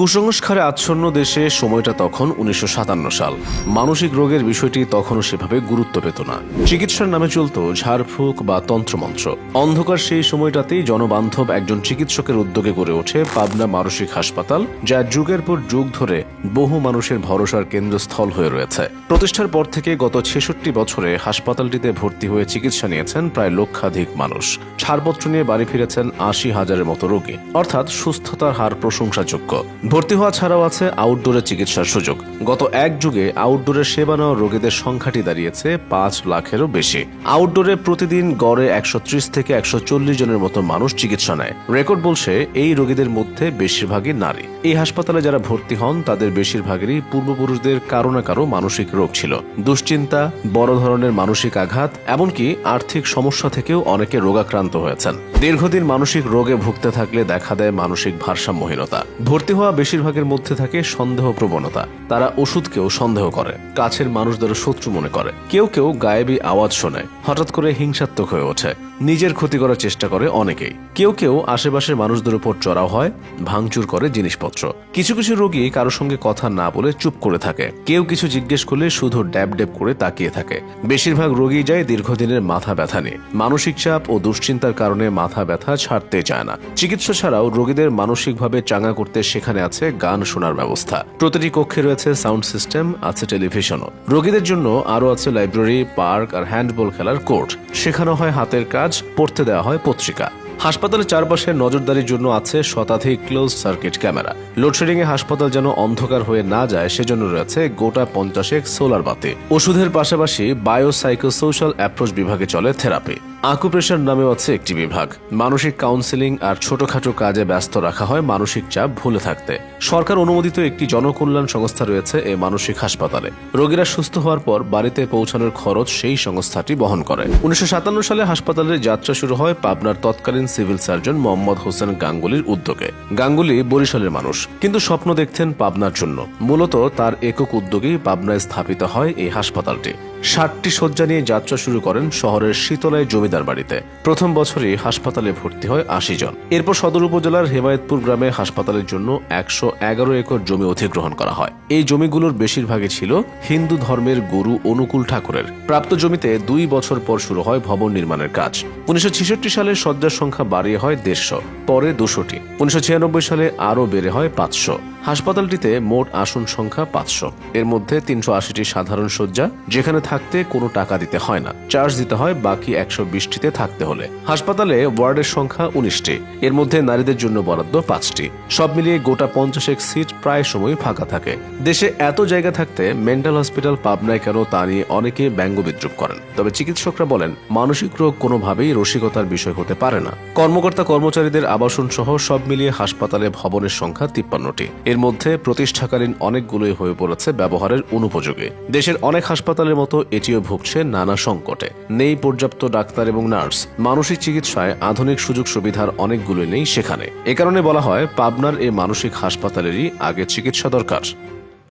কুসংস্কারে আচ্ছন্ন দেশে সময়টা তখন উনিশশো সাতান্ন সাল। মানসিক রোগের বিষয়টি তখনও সেভাবে গুরুত্ব পেত না। চিকিৎসার নামে চলত ঝাড়ফুঁক বা তন্ত্রমন্ত্র। অন্ধকার সেই সময়টাতেই জনবান্ধব একজন চিকিৎসকের উদ্যোগে গড়ে ওঠে পাবনা মানসিক হাসপাতাল যা যুগের পর যুগ ধরে বহু মানুষের ভরসার কেন্দ্রস্থল হয়ে রয়েছে। প্রতিষ্ঠার পর থেকে গত ছেষট্টি বছরে হাসপাতালটিতে ভর্তি হয়ে চিকিৎসা নিয়েছেন প্রায় লক্ষাধিক মানুষ। ছাড়পত্র নিয়ে বাড়ি ফিরেছেন আশি হাজারের মতো রোগী। অর্থাৎ সুস্থতার হার প্রশংসাযোগ্য। ভর্তি হওয়া ছাড়াও আছে আউটডোরে চিকিৎসার সুযোগ। গত এক যুগে আউটডোরে সেবা নেওয়া রোগীদের সংখ্যাটি দাঁড়িয়েছে পাঁচ লাখেরও বেশি। আউটডোরে প্রতিদিন গড়ে একশো ত্রিশ থেকে একশো চল্লিশ জনের মতো মানুষ চিকিৎসা নেয়। রেকর্ড বলছে এই রোগীদের মধ্যে বেশিরভাগই নারী। এই হাসপাতালে যারা ভর্তি হন, তাদের বেশিরভাগেরই পূর্বপুরুষদের কারও না কারও মানসিক রোগ ছিল। দুশ্চিন্তা, বড় ধরনের মানসিক আঘাত, এমনকি আর্থিক সমস্যা থেকেও অনেকে রোগাক্রান্ত হয়েছেন। দীর্ঘদিন মানসিক রোগে ভুগতে থাকলে দেখা দেয় মানসিক ভারসাম্যহীনতা। ভর্তি হওয়া বেশিরভাগের মধ্যে থাকে সন্দেহ প্রবণতা। তারা ওষুধকেও সন্দেহ করে। কাছের মানুষদেরও শত্রু মনে করে। কেউ কেউ গায়েবী আওয়াজ শোনে। হঠাৎ করে হিংসাত্মক হয়ে ওঠে। নিজের ক্ষতি করার চেষ্টা করে অনেকেই। কেউ কেউ আশেপাশের মানুষদের উপর চড়াও হয়, ভাঙচুর করে জিনিসপত্র। কিছু কিছু রোগী কারও সঙ্গে কথা না বলে চুপ করে থাকে। কেউ কিছু জিজ্ঞেস করলে শুধু ড্যাব ড্যাব করে তাকিয়ে থাকে। বেশিরভাগ রোগী যায় দীর্ঘদিনের মাথা ব্যথা নিয়ে। মানসিক চাপ ও দুশ্চিন্তার কারণে মাথা ব্যথা ছাড়তে চায় না। চিকিৎসা ছাড়াও রোগীদের মানসিকভাবে চাঙ্গা করতে সেখানে আছে গান শোনার ব্যবস্থা। প্রতিটি কক্ষে রয়েছে সাউন্ড সিস্টেম, আছে টেলিভিশনও। রোগীদের জন্য আরও আছে লাইব্রেরি, পার্ক আর হ্যান্ডবল খেলার কোর্ট। শেখানো হয় হাতের কাজ, পড়তে দেওয়া হয় পত্রিকা। হাসপাতালের চারপাশে নজরদারির জন্য আছে শতাধিক close circuit camera load shedding এ হাসপাতাল যেন অন্ধকার হয়ে না যায়, সেজন্য রয়েছে গোটা পঞ্চাশেক সোলার বাতি। ওষুধের পাশাপাশি বায়োসাইকো সোশ্যাল অ্যাপ্রোচ বিভাগে চলে থেরাপি আকুপ্রেশার নামেও আছে একটি বিভাগ। মানসিক কাউন্সেলিং আর ছোটখাটো কাজে ব্যস্ত রাখা হয় মানসিক চাপ ভুলে থাকতে। সরকার অনুমোদিত একটি জনকল্যাণ সংস্থা রয়েছে এই মানসিক হাসপাতালে। রোগীরা সুস্থ হওয়ার পর বাড়িতে পৌঁছানোর খরচ সেই সংস্থাটি বহন করে। উনিশশো সাতান্ন সালে হাসপাতালের যাত্রা শুরু হয় পাবনার তৎকালীন সিভিল সার্জন মোহাম্মদ হোসেন গাঙ্গুলির উদ্যোগে। গাঙ্গুলি বরিশালের মানুষ, কিন্তু স্বপ্ন দেখতেন পাবনার জন্য। মূলত তার একক উদ্যোগেই পাবনায় স্থাপিত হয় এই হাসপাতালটি। ষাটটি শয্যা নিয়ে যাত্রা শুরু করেন শহরের শীতলায় জমিদার বাড়িতে। প্রথম বছরই হাসপাতালে ভর্তি হয় আশি জন। এরপর সদর উপজেলার হেমায়তপুর গ্রামে হাসপাতালের জন্য একশো এগারো একর জমি অধিগ্রহণ করা হয়। এই জমিগুলোর বেশিরভাগই ছিল হিন্দু ধর্মের গুরু অনুকূল ঠাকুরের। প্রাপ্ত জমিতে দুই বছর পর শুরু হয় ভবন নির্মাণের কাজ। উনিশশো ছেষট্টি সালে শয্যার সংখ্যা বাড়িয়ে হয় দেড়শো, পরে দুশোটি। উনিশশো ছিয়ানব্বই সালে আরও বেড়ে হয় পাঁচশো। হাসপাতালটিতে মোট আসন সংখ্যা পাঁচশো। এর মধ্যে তিনশো আশিটি সাধারণ শয্যা, যেখানে থাকতে কোনো টাকা দিতে হয় না। চার্জ দিতে হয় বাকি একশো বিশটিতে থাকতে হলে। হাসপাতালে ওয়ার্ডের সংখ্যা উনিশটি। এর মধ্যে নারীদের জন্য বরাদ্দ পাঁচটি। সব মিলিয়ে গোটা পঞ্চাশেক সিট প্রায় সময় ফাঁকা থাকে। দেশে এত জায়গা থাকতে মেন্টাল হসপিটাল পাবনায় কেন তা নিয়ে অনেকে ব্যঙ্গ বিদ্রুপ করেন। তবে চিকিৎসকরা বলেন, মানসিক রোগ কোনোভাবেই রসিকতার বিষয় হতে পারে না। কর্মকর্তা কর্মচারীদের আবাসন সহ সব মিলিয়ে হাসপাতালে ভবনের সংখ্যা তিপ্পান্নটি। এর মধ্যে প্রতিষ্ঠাকালীন অনেকগুলোই হয়ে পড়েছে ব্যবহারের অনুপযোগী। দেশের অনেক হাসপাতালের মতো এটিও ভুগছে নানা সংকটে। নেই পর্যাপ্ত ডাক্তার এবং নার্স, মানসিক চিকিৎসায় আধুনিক সুযোগ সুবিধার অনেকগুলো নেই সেখানে। এ কারণে বলা হয়, পাবনার এই মানসিক হাসপাতালেরই আগে চিকিৎসা দরকার।